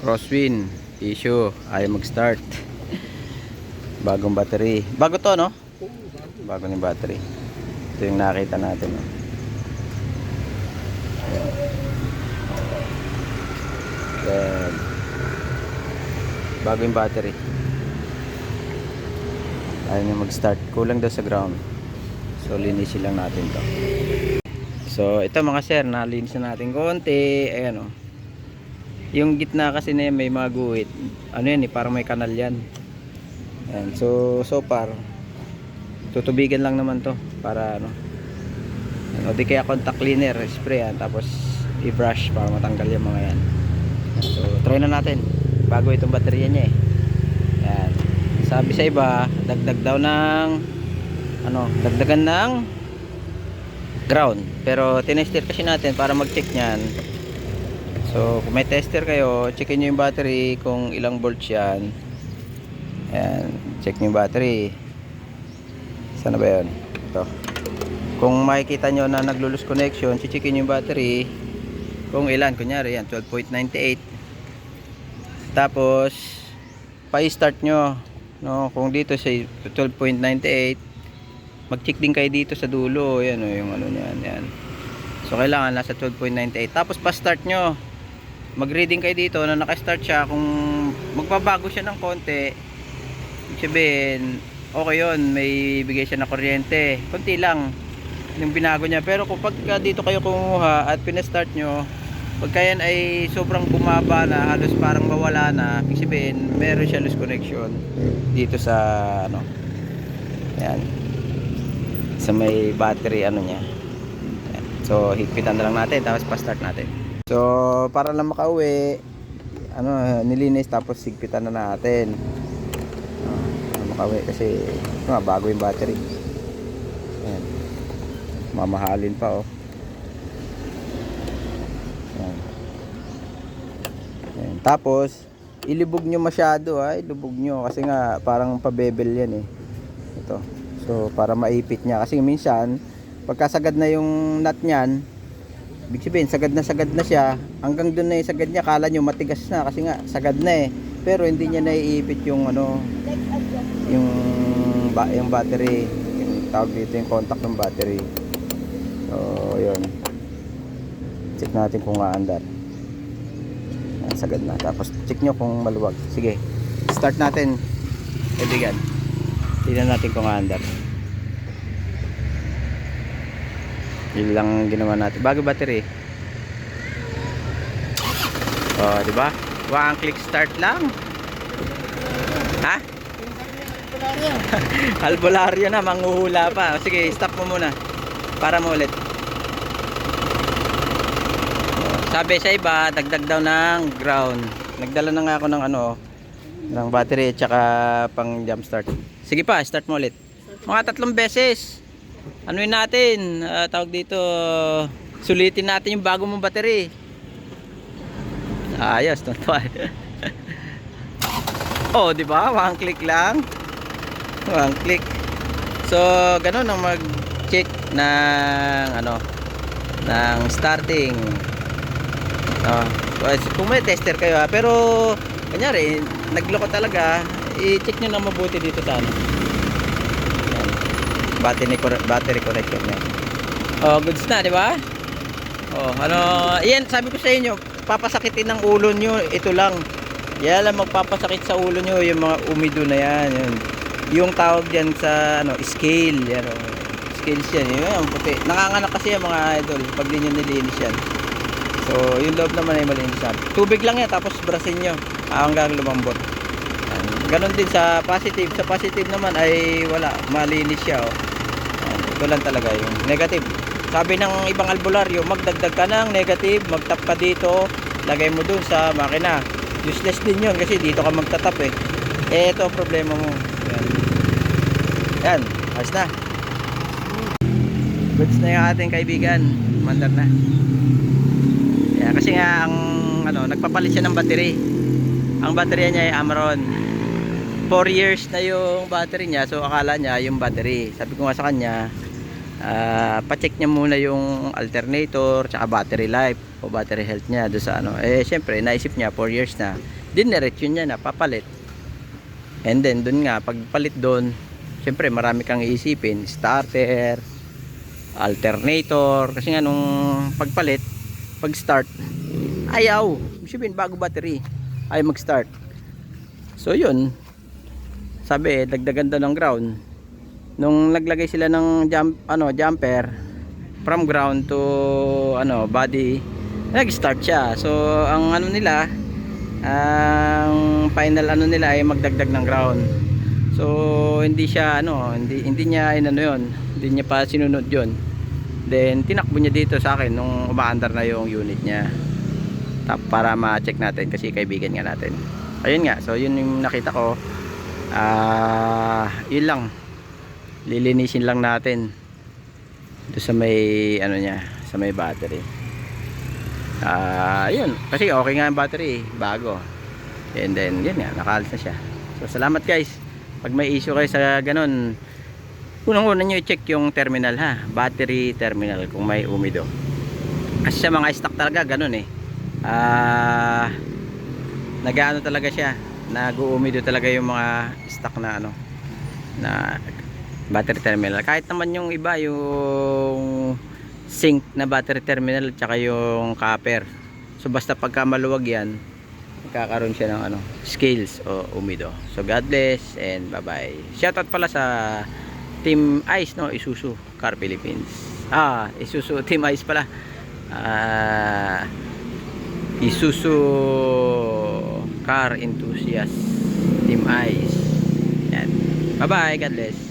crosswind issue ayaw mag start bagong battery. Bago to no? Bago ni battery. Ito yung nakita natin no? Then, bago yung battery. Ayaw niya mag start kulang daw sa ground. So linisin lang natin to. So ito mga sir nalinis na natin konti. Ayan o yung gitna kasi na yan, may mga guhit. Ano yan eh parang may kanal yan. Ayan, so so far tutubigan lang naman to para ano. O di kaya contact cleaner spray yan tapos i-brush para matanggal yung mga yan. So try na natin bago itong baterya niya eh. Yan sabi sa iba dagdag daw ng ano dagdagan ng ground. Pero tinester kasi natin para mag check nyan so kung may tester kayo checkin nyo yung battery kung ilang volts yan. Yan check nyo yung battery. Sana ba yun? Ito. Kung makikita nyo na naglo-lose connection checkin nyo yung battery kung ilan. Kunyari yan 12.98 tapos pa-start nyo no? Kung dito sa 12.98 mag-check din kayo dito sa dulo. Yan oh, yung ano niyan yan so kailangan nasa 12.98 tapos pa-start nyo mag-reading kayo dito na naka-start siya kung magbabago siya ng konti sabihin okay yun may bigay siya na kuryente. Konti lang yung binago niya. Pero kung pagka dito kayo kumuha at pinastart nyo pagka yan ay sobrang bumaba na halos parang mawala na ibig sabihin meron siya loose connection dito sa ano yan sa may battery ano niya. So higpitan na lang natin tapos pa-start natin so para lang makauwi ano nilinis tapos higpitan na natin uh, makauwi kasi nga bago yung battery yan mamahalin pa oh yan. Yan. Tapos, ilibog nyo masyado ha. Ilibog nyo. Kasi nga, parang pabebel yan eh. Ito. So, para maipit niya. Kasi minsan, pagkasagad na yung nut niyan, ibig sabihin, sagad na sagad na siya. Hanggang dun na yung sagad niya, kala nyo matigas na. Kasi nga, sagad na eh. Pero hindi niya naiipit yung ano, yung, ba yung battery. Yung tawag dito yung contact ng battery. So, yun. Check natin kung aandar. Yan, sagad na. Tapos check nyo kung maluwag. Sige. Start natin. Kaibigan. Tingnan natin kung aandar. Yun lang ginawa natin. Bago battery. Oh, di ba? One click start lang. Ha? Albularyo na, manghuhula pa. Sige, stop mo muna. Para mo ulit. Sabi sa iba, dagdag daw ng ground. Nagdala na nga ako ng ano, ng battery at saka pang jump start. Sige pa, start mo ulit. Mga tatlong beses. Anuin natin, ah, tawag dito, sulitin natin yung bago mong battery. Ayos, tonto. oh, di ba? One click lang. One click. So, ganun ang mag-check ng ano, ng starting. Ah, well, kung may tester kayo ha, pero kanyari, nagloko talaga, i-check nyo na mabuti dito sa ano. Battery, battery connection niya. Oh, goods na, di ba? Oh, ano, yan, sabi ko sa inyo, papasakitin ng ulo nyo, ito lang. Yan lang magpapasakit sa ulo nyo, yung mga umido na yan. Yun. Yung tawag diyan sa, ano, scale. Yan, oh. Scales yan. Yun, yung puti. Nanganganak kasi yung mga idol, pag di nyo nilinis yan. So, yung loob naman ay malinis yan. Tubig lang yan, tapos brasin nyo. Hanggang lumambot. Ganon din sa positive. Sa positive naman ay wala. Malinis siya. Oh. Lang talaga yung negative. Sabi ng ibang albularyo, magdagdag ka ng negative, magtap ka dito, lagay mo dun sa makina. Useless din yun kasi dito ka magtatap eh. Eh, ito ang problema mo. Yan. Yan. Ayos na. Goods na yung ating kaibigan. Mandar na. Yeah, kasi nga ang ano, nagpapalit siya ng battery. Ang battery niya ay Amron. 4 years na yung battery niya, so akala niya yung battery. Sabi ko nga sa kanya, ah, pa-check niya muna yung alternator tsaka battery life o battery health niya do sa ano. Eh syempre naisip niya 4 years na. Diniretso niya na papalit. And then dun nga pagpalit doon syempre marami kang iisipin. Starter alternator. Kasi nga nung pagpalit pag start ayaw sabihin bago battery ayaw mag start so yun. Sabi dagdagan daw ng ground nung naglagay sila ng jump ano jumper from ground to ano body nag-start siya. So ang ano nila ang final ano nila ay magdagdag ng ground. So hindi siya ano hindi hindi niya inano yon hindi niya pa sinunod yon then tinakbo niya dito sa akin nung umaandar na yung unit niya. Tap, para ma-check natin kasi kaibigan nga natin. Ayun nga so yun yung nakita ko. Ah yun lang lilinisin lang natin. Doon sa may ano niya sa may battery. Ah yun. Kasi okay nga ang battery bago. And then yun nga nakaalis na siya. So salamat guys. Pag may issue kayo sa ganun unang una nyo i-check yung terminal ha? Battery terminal kung may umido. Kasi sa mga stock talaga ganun eh. Ah nagaano talaga siya. Nag-uumido talaga yung mga stock na ano na battery terminal. Kahit naman yung iba yung sink na battery terminal tsaka yung copper. So basta pagka maluwag yan magkakaroon siya ng ano scales o umido. So God bless and bye bye shoutout pala sa Team Ice no? Isuzu Car Philippines. Ah Isuzu Team Ice pala. Ah Isuzu Car Enthusiast Team Ice. Yan. Bye bye God bless